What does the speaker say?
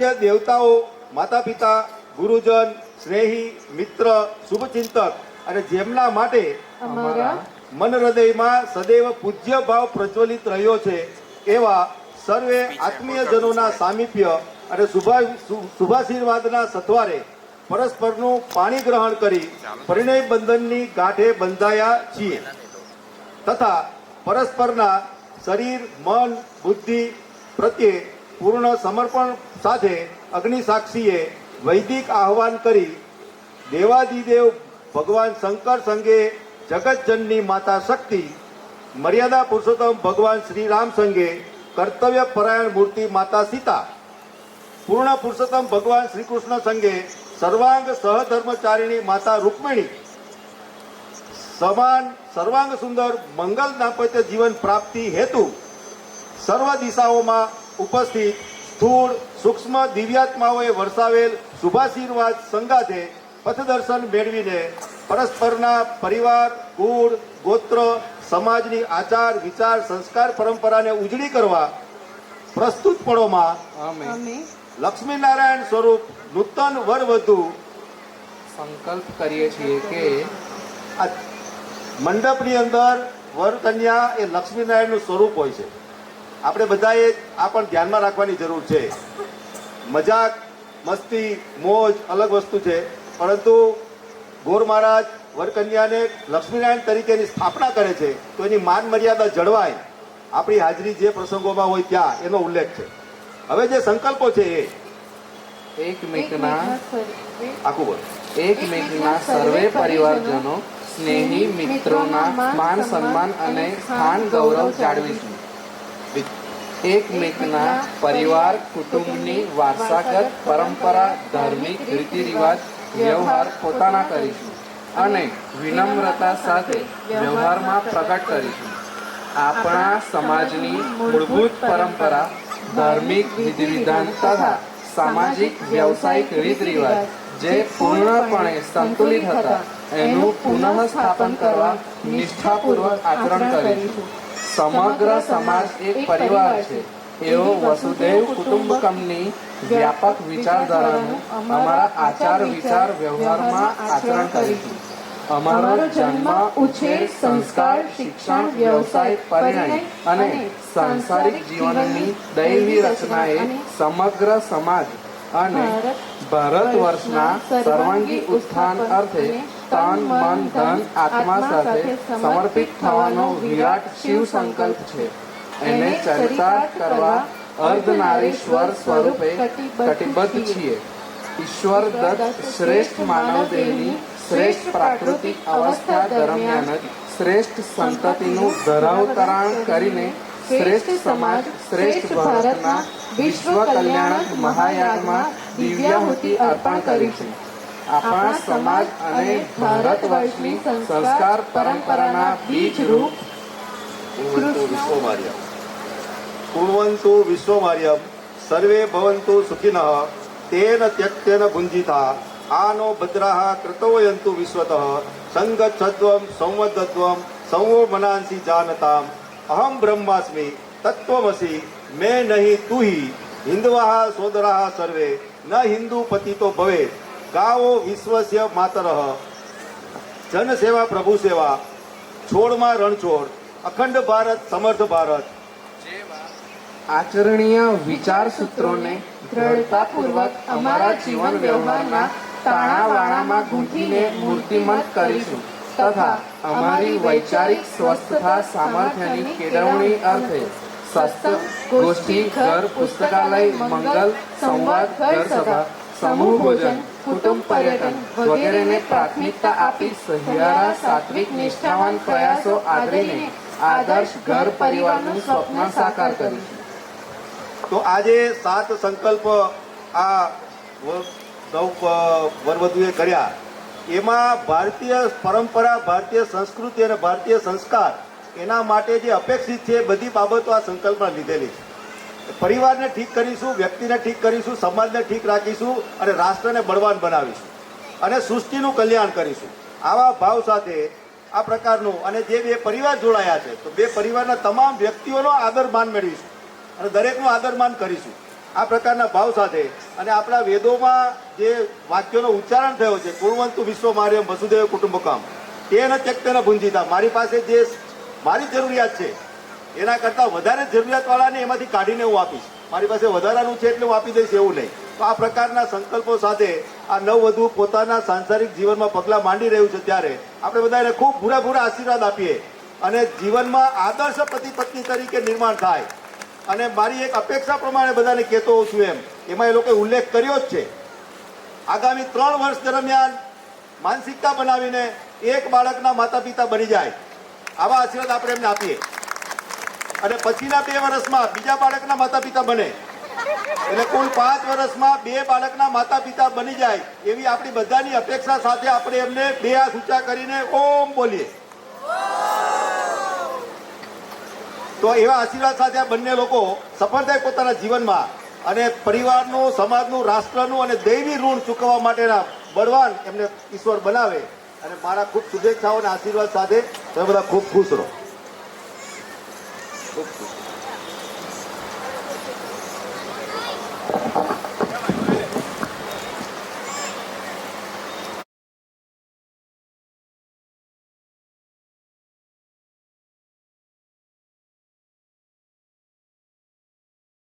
દેવતાઓ માતા પિતા ગુરુજન સ્નેહી મિત્ર શુભચિંતક અને જેમના માટે મન હૃદયમાં સદૈવ પૂજ્ય ભાવ પ્રજ્વલિત રહ્યો છે એવા સર્વે આત્મીયજનોના સામીપ્ય અને શુભાશીર્વાદના સથવારે પરસ્પરનું પાણી ગ્રહણ કરી પરિણય બંધનની ગાંઠે બંધાયા છીએ. તથા પરસ્પરના શરીર મન બુદ્ધિ પ્રત્યે પૂર્ણ સમર્પણ સાથે અગ્નિસાક્ષીએ વૈદિક આહવાન કરી દેવાદિદેવ ભગવાન શંકર સંગે જગતજનની માતા શક્તિ, મર્યાદા પુરુષોત્તમ ભગવાન શ્રી રામ સંગે કર્તવ્ય પરાયણ મૂર્તિ માતા સીતા, પૂર્ણ પુરુષોત્તમ ભગવાન શ્રી કૃષ્ણ સંગે સર્વાંગ સહધર્મચારિણી માતા રૂકમિણી, સમાન સર્વાંગ સુંદર મંગલ દાંપત્ય જીવન પ્રાપ્તિ હેતુ, સર્વ દિશાઓમાં ઉપસ્થિત સ્થૂળ સૂક્ષ્મ દિવ્યાત્માઓએ વરસાવેલ શુભાશીર્વાદ સંગાથે પથદર્શન મેળવીને પરસ્પરના પરિવાર કુળ ગોત્ર સમાજની આચાર વિચાર સંસ્કાર પરંપરાને ઉજળી કરવા પ્રસ્તુતપણોમાં અમે અમે લક્ષ્મીનારાયણ સ્વરૂપ નૂતન વરવધુ સંકલ્પ કરીએ છીએ કે મંડપની અંદર વર કન્યા એ લક્ષ્મીનારાયણનું સ્વરૂપ હોય છે. આપણે બધાએ આ પણ ધ્યાનમાં રાખવાની જરૂર છે. મજાક મસ્તી મોજ અલગ વસ્તુ છે પરંતુ ગોર મહારાજ વરકન્યાને લક્ષ્મીનારાયણ તરીકેની સ્થાપના કરે છે તો એની માન મર્યાદા જળવાય. આપણી હાજરી જે પ્રસંગોમાં હોય ત્યાં એનો ઉલ્લેખ છે. હવે જે સંકલ્પો છે એ. એકમેકના સર્વે આખું બોલ. એકમેકના સર્વે પરિવારજનો સ્નેહી મિત્રોના માન સન્માન અને સ્થાન ગૌરવ જાળવીશું. એકમેકના પરિવાર, કુટુંબની વારસાગત પરંપરા, ધાર્મિક રીતિ રિવાજ વ્યવહાર પોતાના કરીશું અને વિનમ્રતા સાથે વ્યવહારમાં પ્રગટ કરીશું. આપણા સમાજની મૂળભૂત પરંપરા, ધાર્મિક વિધિવિધાન તથા સામાજિક વ્યવસાયિક રીત રિવાજ જે પૂર્ણપણે સંતુલિત હતા, એનું પુનઃ સ્થાપન કરવા નિષ્ઠાપૂર્વક આચરણ કરીશું. સમગ્ર સમાજ એક પરિવાર છે. એવો વસુદેવ કુટુંબકમની વ્યાપક વિચારધારાનું અમારા આચાર વિચાર વ્યવહારમાં આચરણ કરીશું. અમારો જન્મ ઉછેર સંસ્કાર શિક્ષણ વ્યવસાય પરિણય અને સાંસારિક જીવનની દૈવી રચનાએ સમગ્ર સમાજ અને ભારત વર્ષના સર્વાંગી ઉત્થાન અર્થે તન મન ધન આત્મા સાથે સમર્પિત થવાનો વિરાટ શિવ સંકલ્પ છે. એને ચરિતાર્થ કરવા અર્ધનારીશ્વર સ્વરૂપે કટિબદ્ધ છીએ. ઈશ્વર દત્ત શ્રેષ્ઠ માનવદેહની શ્રેષ્ઠ પ્રાકૃતિક અવસ્થા દરમિયાન જ શ્રેષ્ઠ સંતતિનું ધરાવતરાણ કરીને શ્રેષ્ઠ સમાજ શ્રેષ્ઠ ભારતના વિશ્વ કલ્યાણક મહાયાગમાં દિવ્યાહુતિ અર્પણ કરી છે. આપણા સમાજ અને ભારત વર્ષની સંસ્કાર પરંપરાના બીજ રૂપ કુર્વંતુ વિશ્વમાર્યમ કુર્વંતુ વિશ્વમાર્યમ સર્વે ભવન્તુ સુખિનઃ તેન ત્યક્તેન ભુંજિતા આનો ભદ્રાહ કૃતવયંતુ વિશ્વતઃ સંગચ્છદ્વમ સંવદદ્વમ સંવો મનાંસી જાનતામ અહમ બ્રહ્માસ્મિ તત્વમસી મેં નહીં તુહી હિન્દવાહ સોદરાહ સર્વે ન હિન્દુ પતિતો ભવે ગાવો વિશ્વસ્ય માતર. જન પ્રભુ સેવા. છોડમાં રણછોડ. અખંડ ભારત, સમર્થ ભારત. આચરણીય વિચાર સૂત્રોને દ્રઢતાપૂર્વક અમારા જીવન વ્યવહારના તાણાવાણામાં ગૂંથીને મૂર્તિમંત કરીશું તથા અમારી વૈચારિક સ્વસ્થતા સામર્થ્યની કેળવણી અર્થે શસ્ત્ર ગોષ્ઠી, ઘર, પુસ્તકાલય, મંગલ, સંવાદ, ઘર સભા સમૂહ ભોજન કુટુંબ પર્યટન વગેરેને પ્રાથમિકતા આપી સહિયારા સાત્વિક નિષ્ઠાવાન પ્રયાસો આદરીને આદર્શ ઘર પરિવારનું સ્વપ્ન સાકાર કરીશું તો આજે સાત સંકલ્પ આ સૌ વરવધુએ કર્યા. એમાં ભારતીય પરંપરા, ભારતીય સંસ્કૃતિ અને ભારતીય સંસ્કાર એના માટે જે અપેક્ષિત છે બધી બાબતો આ સંકલ્પમાં લીધેલી છે. પરિવારને ઠીક કરીશું, વ્યક્તિને ઠીક કરીશું, સમાજને ઠીક રાખીશું અને રાષ્ટ્રને બળવાન બનાવીશું અને સૃષ્ટિનું કલ્યાણ કરીશું. આવા ભાવ સાથે આ પ્રકારનું અને જે બે પરિવાર જોડાયા છે, તો બે પરિવારના તમામ વ્યક્તિઓનો આદર માન મેળવીશું અને દરેકનું આદર માન કરીશું. આ પ્રકારના ભાવ સાથે અને આપણા વેદોમાં જે વાક્યોનો ઉચ્ચારણ થયો છે કુણવંતુ વિશ્વ માર્યમ વસુદેવ કુટુંબકમ, તેને ચેક તેને ભૂંજીતા, મારી પાસે જે મારી જરૂરિયાત છે એના કરતાં વધારે જરૂરિયાતવાળાને એમાંથી કાઢીને હું આપીશ. મારી પાસે વધારાનું છે એટલે હું આપી દઈશ એવું નહીં. તો આ પ્રકારના સંકલ્પો સાથે આ નવવધુ પોતાના સાંસારિક જીવનમાં પગલાં માંડી રહ્યું છે ત્યારે આપણે બધા એને ખૂબ ભૂરા ભૂરા આશીર્વાદ આપીએ. અને જીવનમાં આદર્શ પતિ પત્ની તરીકે નિર્માણ થાય. અને મારી એક અપેક્ષા પ્રમાણે બધાને કહેતો હોઉં છું એમ, એમાં એ લોકોએ ઉલ્લેખ કર્યો જ છે. આગામી ત્રણ વર્ષ દરમિયાન માનસિકતા બનાવીને એક બાળકના માતા પિતા બની જાય. આવા આશીર્વાદ આપણે એમને આપીએ. અને પછીના બે વર્ષમાં બીજા બાળકના માતા પિતા બને. એટલે કુલ પાંચ વર્ષમાં બે બાળકના માતા પિતા બની જાય એવી આપણી બધાની અપેક્ષા સાથે આપણે એમને બે હાથ ઊંચા કરીને ઓમ બોલીએ. તો એવા આશીર્વાદ સાથે આ બંને લોકો સફળ થાય પોતાના જીવનમાં અને પરિવારનું, સમાજનું, રાષ્ટ્રનું અને દૈવી ઋણ ચૂકવવા માટેના બળવાન એમને ઈશ્વર બનાવે. અને મારા ખૂબ શુભેચ્છાઓ અને આશીર્વાદ સાથે તમે બધા ખૂબ ખુશ રહો. ખૂબ ખુશ